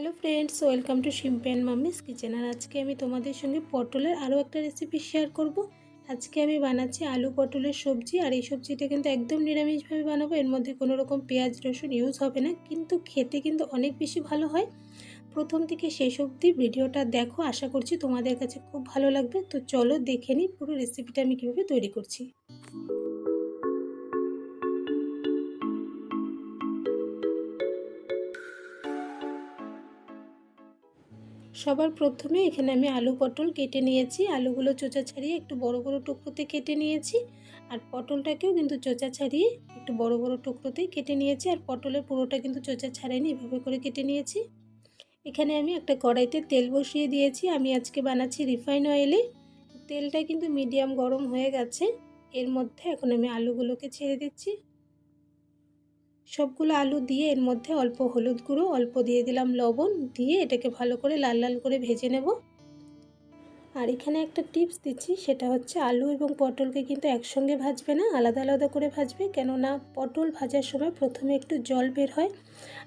Hello friends welcome to শিম্পেন mummy's kitchen আর আজকে আমি তোমাদের সঙ্গে পটলের আরও একটা রেসিপি শেয়ার করব। আজকে আমি বানাচ্ছি আলু পটলের সবজি আর এই সবজিটা কিন্তু একদম নিরামিষভাবে বানাবো। এর মধ্যে কোনো রকম পেঁয়াজ, রসুন ইউজ হবে না, কিন্তু খেতে কিন্তু অনেক বেশি ভালো হয়। প্রথম থেকে শেষ অবধি ভিডিওটা দেখো, আশা করছি তোমাদের কাছে খুব ভালো লাগবে। তো চলো দেখে নিই পুরো রেসিপিটা আমি কীভাবে তৈরি করছি। সবার প্রথমে এখানে আমি আলু পটল কেটে নিয়েছি। আলুগুলো চোচা ছাড়িয়ে একটু বড় বড় টুকরোতে কেটে নিয়েছি। আর পটলটাকেও কিন্তু চোচা ছাড়িয়ে একটু বড় বড় টুকরোতেই কেটে নিয়েছি। আর পটলের পুরোটা কিন্তু চোচা ছাড়াইনি, এভাবে করে কেটে নিয়েছি। এখানে আমি একটা কড়াইতে তেল বসিয়ে দিয়েছি। আমি আজকে বানাচ্ছি রিফাইন অয়েলে। তেলটা কিন্তু মিডিয়াম গরম হয়ে গেছে। এর মধ্যে এখন আমি আলুগুলোকে ছেড়ে দিচ্ছি। সবগুলো আলু দিয়ে এর মধ্যে অল্প হলুদ গুঁড়ো, অল্প দিয়ে দিলাম লবণ, দিয়ে এটাকে ভালো করে লাল লাল করে ভেজে নেব। আর এখানে একটা টিপস দিচ্ছি, সেটা হচ্ছে আলু এবং পটলকে কিন্তু একসঙ্গে ভাজবে না, আলাদা আলাদা করে ভাজবে, কেননা পটল ভাজার সময় প্রথমে একটু জল বের হয়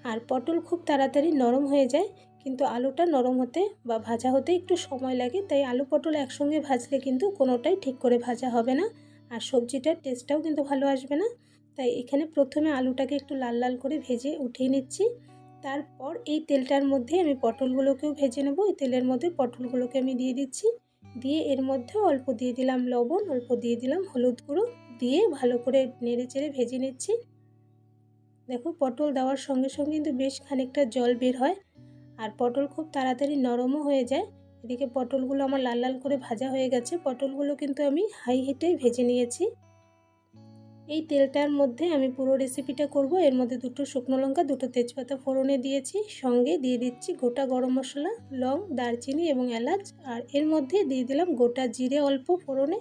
আর পটল খুব তাড়াতাড়ি নরম হয়ে যায়, কিন্তু আলুটা নরম হতে বা ভাজা হতে একটু সময় লাগে, তাই আলু পটল একসঙ্গে ভাজলে কিন্তু কোনোটাই ঠিক করে ভাজা হবে না আর সবজিটার টেস্টটাও কিন্তু ভালো আসবে না। তাই এখানে প্রথমে আলুটাকে একটু লাল লাল করে ভেজে উঠিয়ে নিচ্ছি। তারপর এই তেলটার মধ্যে আমি পটলগুলোকেও ভেজে নেব। এই তেলের মধ্যে পটলগুলোকে আমি দিয়ে দিচ্ছি। দিয়ে এর মধ্যে অল্প দিয়ে দিলাম লবণ, অল্প দিয়ে দিলাম হলুদ গুঁড়ো। দিয়ে ভালো করে নেড়ে চেড়ে ভেজে নিচ্ছি। দেখো পটল দেওয়ার সঙ্গে সঙ্গে কিন্তু বেশ খানিকটা জল বের হয় আর পটল খুব তাড়াতাড়ি নরমও হয়ে যায়। এদিকে পটলগুলো আমার লাল লাল করে ভাজা হয়ে গেছে। পটলগুলো কিন্তু আমি হাই হিটেই ভেজে নিয়েছি। এই তেলটার মধ্যে আমি পুরো রেসিপিটা করব। এর মধ্যে দুটো শুকনো লঙ্কা, দুটো তেজপাতা ফোড়নে দিয়েছি। সঙ্গে দিয়ে দিচ্ছি গোটা গরম মশলা, লং, দারচিনি এবং এলাচ। আর এর মধ্যে দিয়ে দিলাম গোটা জিরে অল্প ফোড়নে।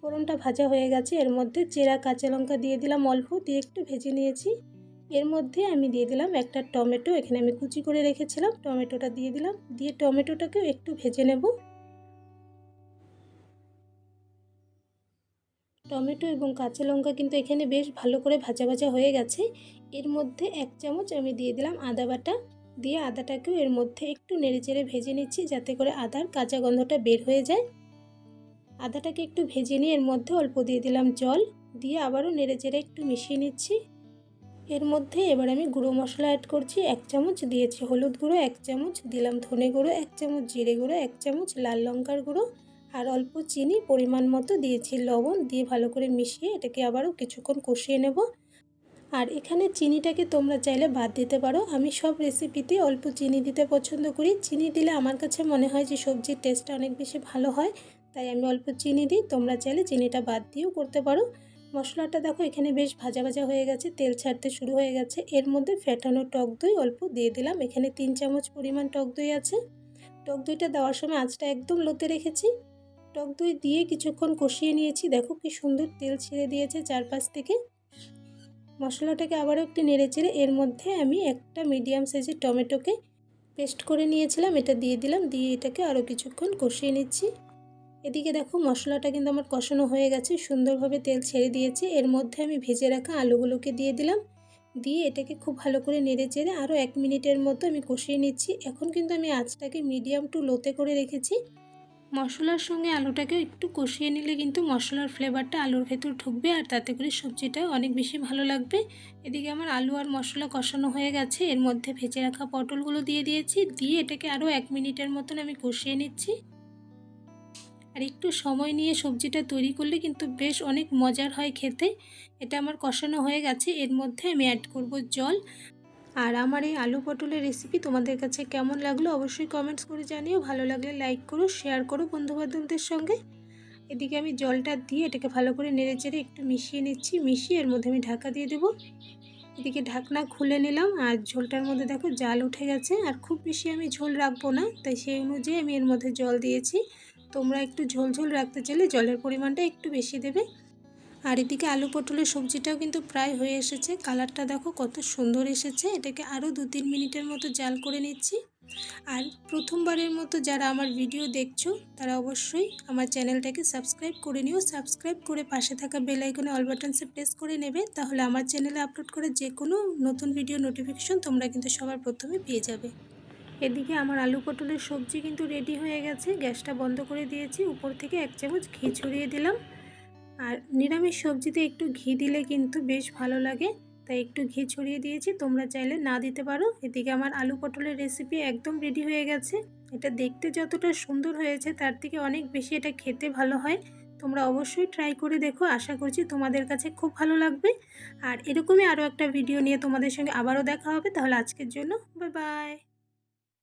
ফোড়নটা ভাজা হয়ে গেছে। এর মধ্যে চেরা কাঁচা লঙ্কা দিয়ে দিলাম অল্প, দিয়ে একটু ভেজে নিয়েছি। এর মধ্যে আমি দিয়ে দিলাম একটা টমেটো। এখানে আমি কুচি করে রেখেছিলাম। টমেটোটা দিয়ে দিলাম। দিয়ে টমেটোটাকেও একটু ভেজে নেব। টমেটো এবং কাঁচা লঙ্কা কিন্তু এখানে বেশ ভালো করে ভাজা ভাজা হয়ে গেছে। এর মধ্যে এক চামচ আমি দিয়ে দিলাম আদা বাটা। দিয়ে আদাটাকেও এর মধ্যে একটু নেড়েচেড়ে ভেজে নিচ্ছি যাতে করে আদার কাঁচা গন্ধটা বের হয়ে যায়। আদাটাকে একটু ভেজে নিয়ে এর মধ্যে অল্প দিয়ে দিলাম জল। দিয়ে আবারও নেড়েচেড়ে একটু মিশিয়ে নিচ্ছি। এর মধ্যে এবার আমি গুঁড়ো মশলা অ্যাড করছি এক চামচ, দিয়েছি হলুদ গুঁড়ো এক চামচ, দিলাম ধনে গুঁড়ো এক চামচ, জিরে গুঁড়ো এক চামচ, লাল লঙ্কার গুঁড়ো। আর অল্প চিনি পরিমাণ মতো দিয়েছি, লবণ দিয়ে ভালো করে মিশিয়ে এটাকে আবারও কিছুক্ষণ কষিয়ে নেব। আর এখানে চিনিটাকে তোমরা চাইলে বাদ দিতে পারো। আমি সব রেসিপিতে অল্প চিনি দিতে পছন্দ করি। চিনি দিলে আমার কাছে মনে হয় যে সবজির টেস্টটা অনেক বেশি ভালো হয়, তাই আমি অল্প চিনি দিই। তোমরা চাইলে চিনিটা বাদ দিয়েও করতে পারো। মশলাটা দেখো এখানে বেশ ভাজা ভাজা হয়ে গেছে, তেল ছাড়তে শুরু হয়ে গেছে। এর মধ্যে ফেটানো টক দই অল্প দিয়ে দিলাম। এখানে তিন চামচ পরিমাণ টক দই আছে। টক দইটা দেওয়ার সময় আঁচটা একদম লোতে রেখেছি। টক দই দিয়ে কিছুক্ষণ কষিয়ে নিয়েছি। দেখো কি সুন্দর তেল ছেড়ে দিয়েছে চারপাশ থেকে। মশলাটাকে আবারও একটু নেড়ে চেড়ে এর মধ্যে আমি একটা মিডিয়াম সাইজের টমেটোকে পেস্ট করে নিয়েছিলাম। এটা দিয়ে দিলাম, দিয়ে এটাকে আরও কিছুক্ষণ কষিয়ে নিচ্ছি। এদিকে দেখো মশলাটা কিন্তু আমার কষানো হয়ে গেছে, সুন্দরভাবে তেল ছেড়ে দিয়েছে। এর মধ্যে আমি ভেজে রাখা আলুগুলোকে দিয়ে দিলাম। দিয়ে এটাকে খুব ভালো করে নেড়ে চেড়ে আরও এক মিনিটের মতো আমি কষিয়ে নিচ্ছি। এখন কিন্তু আমি আঁচটাকে মিডিয়াম টু লোতে করে রেখেছি। মশলার সঙ্গে আলুটাকে একটু কষিয়ে নিলে কিন্তু মশলার ফ্লেভারটা আলুর ভেতর ঢুকবে আর তাতে করে সবজিটা অনেক বেশি ভালো লাগবে। এদিকে আমার আলু আর মশলা কষানো হয়ে গেছে। এর মধ্যে ভেজে রাখা পটলগুলো দিয়ে দিয়েছি। দিয়ে এটাকে আরও এক মিনিটের মতন আমি কষিয়ে নিচ্ছি। আর একটু সময় নিয়ে সবজিটা তৈরি করলে কিন্তু বেশ অনেক মজার হয় খেতে। এটা আমার কষানো হয়ে গেছে। এর মধ্যে আমি অ্যাড করব জল। আর আমার এই আলু পটলের রেসিপি তোমাদের কাছে কেমন লাগল অবশ্যই কমেন্টস করে জানিও। ভালো লাগলে লাইক করো শেয়ার করো বন্ধুবান্ধবদের সঙ্গে। এদিকে আমি জলটা দিয়ে এটাকে ভালো করে নেড়ে চেড়ে একটু মিশিয়ে নিচ্ছি। মিশিয়ে এর মধ্যে আমি ঢাকা দিয়ে দেবো। এদিকে ঢাকনা খুলে নিলাম আর ঝোলটার মধ্যে দেখো জাল উঠে গেছে। আর খুব বেশি আমি ঝোল রাখব না, তাই সেই অনুযায়ী আমি এর মধ্যে জল দিয়েছি। তোমরা একটু ঝোল ঝোল রাখতে চাইলে জলের পরিমাণটা একটু বেশি দেবে। আর এদিকে আলু পটলের সবজিটাও কিন্তু প্রায় হয়ে এসেছে। কালারটা দেখো কত সুন্দর এসেছে। এটাকে আরও দু তিন মিনিটের মতো জাল করে নিচ্ছি। আর প্রথমবারের মতো যারা আমার ভিডিও দেখছ, তারা অবশ্যই আমার চ্যানেলটাকে সাবস্ক্রাইব করে নিও। সাবস্ক্রাইব করে পাশে থাকা বেল আইকনে অল বাটনসে প্রেস করে নেবে। তাহলে আমার চ্যানেলে আপলোড করে যে কোনো নতুন ভিডিও নোটিফিকেশন তোমরা কিন্তু সবার প্রথমে পেয়ে যাবে। এদিকে আমার আলু পটলের সবজি কিন্তু রেডি হয়ে গেছে। গ্যাসটা বন্ধ করে দিয়েছি। উপর থেকে এক চামচ ঘি ছড়িয়ে দিলাম। আর নিরামিষ সবজিতে একটু ঘি দিলে কিন্তু বেশ ভালো লাগে। তাই একটু ঘি ছড়িয়ে দিয়েছি, তোমরা চাইলে না দিতে পারো। এদিকে আমার আলু পটলের রেসিপি একদম রেডি হয়ে গেছে। এটা দেখতে যতটা সুন্দর হয়েছে, তার থেকে অনেক বেশি এটা খেতে ভালো হয়। তোমরা অবশ্যই ট্রাই করে দেখো, আশা করছি তোমাদের কাছে খুব ভালো লাগবে। আর এরকমই আরও একটা ভিডিও নিয়ে তোমাদের সঙ্গে আবারও দেখা হবে, তাহলে আজকের জন্য বাই বাই